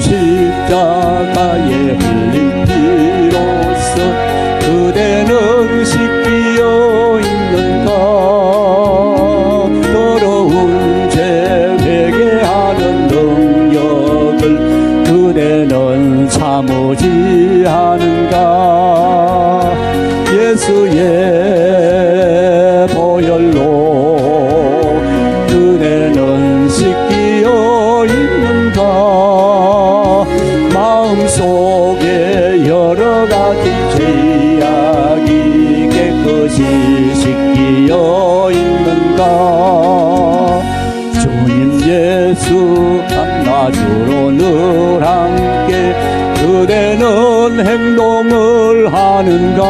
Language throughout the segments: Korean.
십자가에 흘린 피로써 그대는 씻기어 있는가 더러운 죄 회개하는 능력을 그대는 참으지 않은가. 예수의 씻기어 있는가? 주님 예수 한나주로 늘 함께 그대는 행동을 하는가?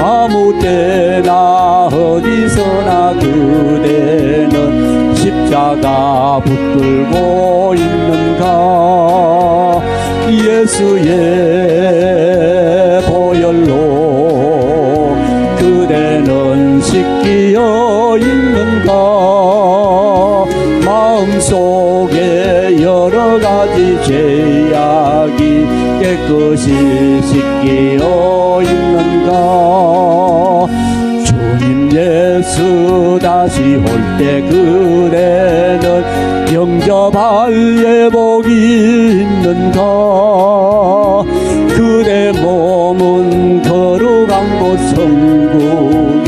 아무 때나 어디서나 그대는 십자가 붙들고 있는가? 예수의 씻기어 있는가? 마음속에 여러 가지 죄악이 깨끗이 씻기어 있는가? 주님 예수 다시 올 때 그대는 영접할 예복이 있는가? 그대 몸은 거룩한 곳 들어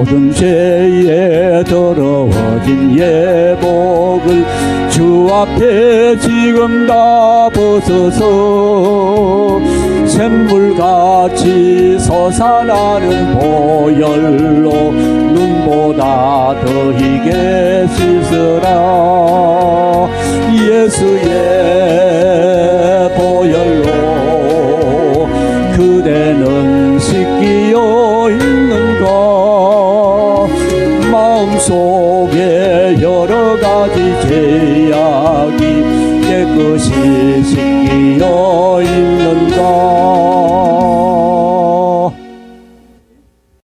모든 죄에 더러워진 예복을 주 앞에 지금 다 벗어서 샘물같이 솟아나는 보혈로 눈보다 더 희게 씻으라. 예수의 보혈로 그대는 씻기어 여러 가지 죄악이 깨끗이 씻기어